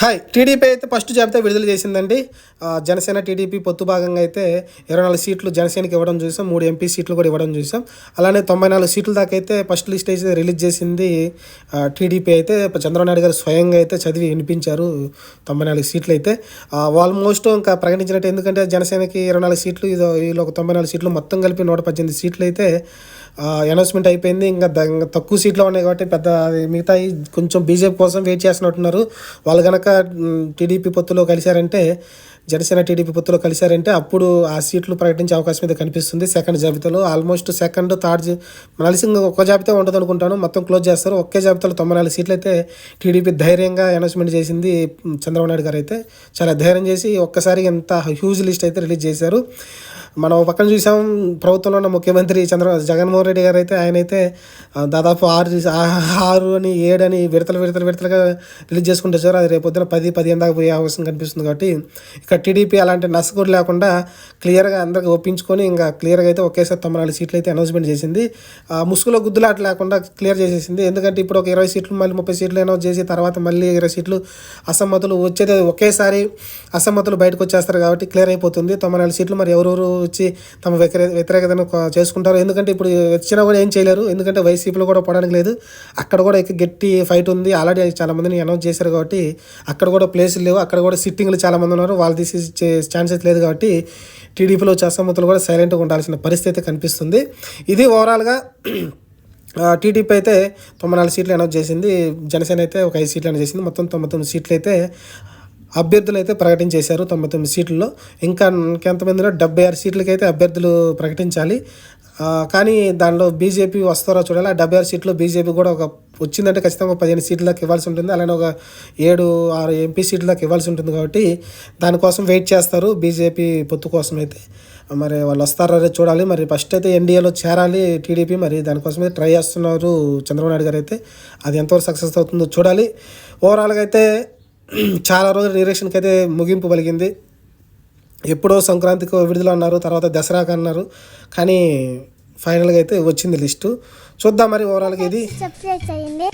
Hi. TDP అయితే first జాబితా విడుదల చేసిందండి. జనసేన టీడీపీ పొత్తు భాగంగా అయితే ఇరవై నాలుగు సీట్లు జనసేనకి ఇవ్వడం చూసాం. మూడు ఎంపీ సీట్లు కూడా ఇవ్వడం చూసాం. అలానే తొంభై నాలుగు సీట్ల దాకా అయితే ఫస్ట్ లిస్ట్ అయితే రిలీజ్ చేసింది టీడీపీ అయితే. చంద్రబాబు నాయుడు గారు స్వయంగా అయితే చదివి వినిపించారు తొంభై నాలుగు సీట్లు అయితే. ఆల్మోస్ట్ ఇంకా ప్రకటించినట్టు ఎందుకంటే జనసేనకి ఇరవై నాలుగు సీట్లు ఇదో వీళ్ళు ఒక తొంభై నాలుగు సీట్లు మొత్తం కలిపి నూట పద్దెనిమిది సీట్లు అయితే అనౌన్స్మెంట్ అయిపోయింది. ఇంకా ఇంకా తక్కువ సీట్లు ఉన్నాయి కాబట్టి పెద్ద మిగతా కొంచెం బీజేపీ కోసం వెయిట్ చేస్తున్నట్టున్నారు. వాళ్ళు కనుక టీడీపీ పొత్తులో కలిశారంటే జనసేన టీడీపీ పొత్తులో కలిశారంటే అప్పుడు ఆ సీట్లు ప్రకటించే అవకాశం అయితే కనిపిస్తుంది. సెకండ్ జాబితాలో ఆల్మోస్ట్ సెకండ్ థర్డ్ కలిసి ఒక ఒక్క జాబితా ఉంటుంది అనుకుంటాను మొత్తం క్లోజ్ చేస్తారు. ఒకే జాబితాలో తొంభై నాలుగు సీట్లు అయితే టీడీపీ ధైర్యంగా అనౌన్స్మెంట్ చేసింది చంద్రబాబు నాయుడు గారు అయితే. చాలా ధైర్యం చేసి ఒక్కసారి ఎంత హ్యూజ్ లిస్ట్ అయితే రిలీజ్ చేశారు. మనం పక్కన చూసాం ప్రభుత్వంలో ఉన్న ముఖ్యమంత్రి చంద్ర జగన్మోహన్ రెడ్డి గారు అయితే ఆయన అయితే దాదాపు ఆరు ఆరు అని ఏడు అని విడతలు విడతలు విడతలుగా రిలీజ్ చేసుకుంటే సార్ అది రేపు పొద్దున పది పదిహేను దాకా పోయే అవకాశం కనిపిస్తుంది కాబట్టి ఇక్కడ టీడీపీ అలాంటి నసగుడు లేకుండా క్లియర్గా అందరికి ఒప్పించుకొని ఇంకా క్లియర్గా అయితే ఒకేసారి తొంభై నాలుగు సీట్లు అయితే అనౌన్స్మెంట్ చేసింది. ఆ, ముసుగులో గుద్దులాట లేకుండా క్లియర్ చేసేసింది. ఎందుకంటే ఇప్పుడు ఒక ఇరవై సీట్లు మళ్ళీ ముప్పై సీట్లు అనౌన్స్ చేసి తర్వాత మళ్ళీ ఇరవై సీట్లు అసమ్మతులు వచ్చేది ఒకేసారి అసమ్మతులు బయటకు వచ్చేస్తారు కాబట్టి క్లియర్ అయిపోతుంది. తొంభై నాలుగు సీట్లు మరి ఎవరెవరు వచ్చి తమ వ్యతిరేకతను చేసుకుంటారు. ఎందుకంటే ఇప్పుడు వచ్చినా కూడా ఏం చేయలేరు. ఎందుకంటే వైసీపీలో కూడా పోవడానికి లేదు. అక్కడ కూడా గట్టి ఫైట్ ఉంది. ఆల్రెడీ చాలామందిని అనౌన్స్ చేశారు కాబట్టి అక్కడ కూడా ప్లేసులు లేవు. అక్కడ కూడా సిట్టింగ్లు చాలామంది ఉన్నారు. వాళ్ళు తీసి ఛాన్సెస్ లేదు కాబట్టి టీడీపీలో వచ్చే కూడా సైలెంట్గా ఉండాల్సిన పరిస్థితి అయితే కనిపిస్తుంది. ఇది ఓవరాల్గా టీడీపీ అయితే తొంభై నాలుగు సీట్లు అనౌన్స్ చేసింది. జనసేన అయితే ఒక ఐదు సీట్లు అనౌన్స్ చేసింది. మొత్తం తొంభై తొమ్మిది సీట్లు అయితే అభ్యర్థులు అయితే ప్రకటించేశారు తొంభై తొమ్మిది సీట్లలో. ఇంకా ఇంకెంతమందిలో? డెబ్బై ఆరు సీట్లకి అయితే అభ్యర్థులు ప్రకటించాలి. కానీ దానిలో బీజేపీ వస్తారో చూడాలి. ఆ డెబ్బై ఆరు సీట్లు బీజేపీ కూడా ఒక వచ్చిందంటే ఖచ్చితంగా ఒక పదిహేను సీట్ల దాకా ఇవ్వాల్సి ఉంటుంది. అలానే ఒక ఏడు ఆరు ఎంపీ సీట్ల దాకా ఇవ్వాల్సి ఉంటుంది కాబట్టి దానికోసం వెయిట్ చేస్తారు బీజేపీ పొత్తు కోసం అయితే. మరి వాళ్ళు వస్తారో చూడాలి. మరి ఫస్ట్ అయితే ఎన్డీఏలో చేరాలి టీడీపీ. మరి దానికోసం అయితే ట్రై చేస్తున్నారు చంద్రబాబు నాయుడు గారు అయితే. అది ఎంతవరకు సక్సెస్ అవుతుందో చూడాలి. ఓవరాల్గా అయితే చాలా రోజుల నిరీక్షణకి అయితే ముగింపు పలిగింది ఎప్పుడో సంక్రాంతికి విడుదల అన్నారు తర్వాత దసరాకి అన్నారు కానీ ఫైనల్గా అయితే వచ్చింది లిస్టు. చూద్దాం మరి ఓవరాల్గా ఇది. సబ్స్క్రైబ్ చేయండి.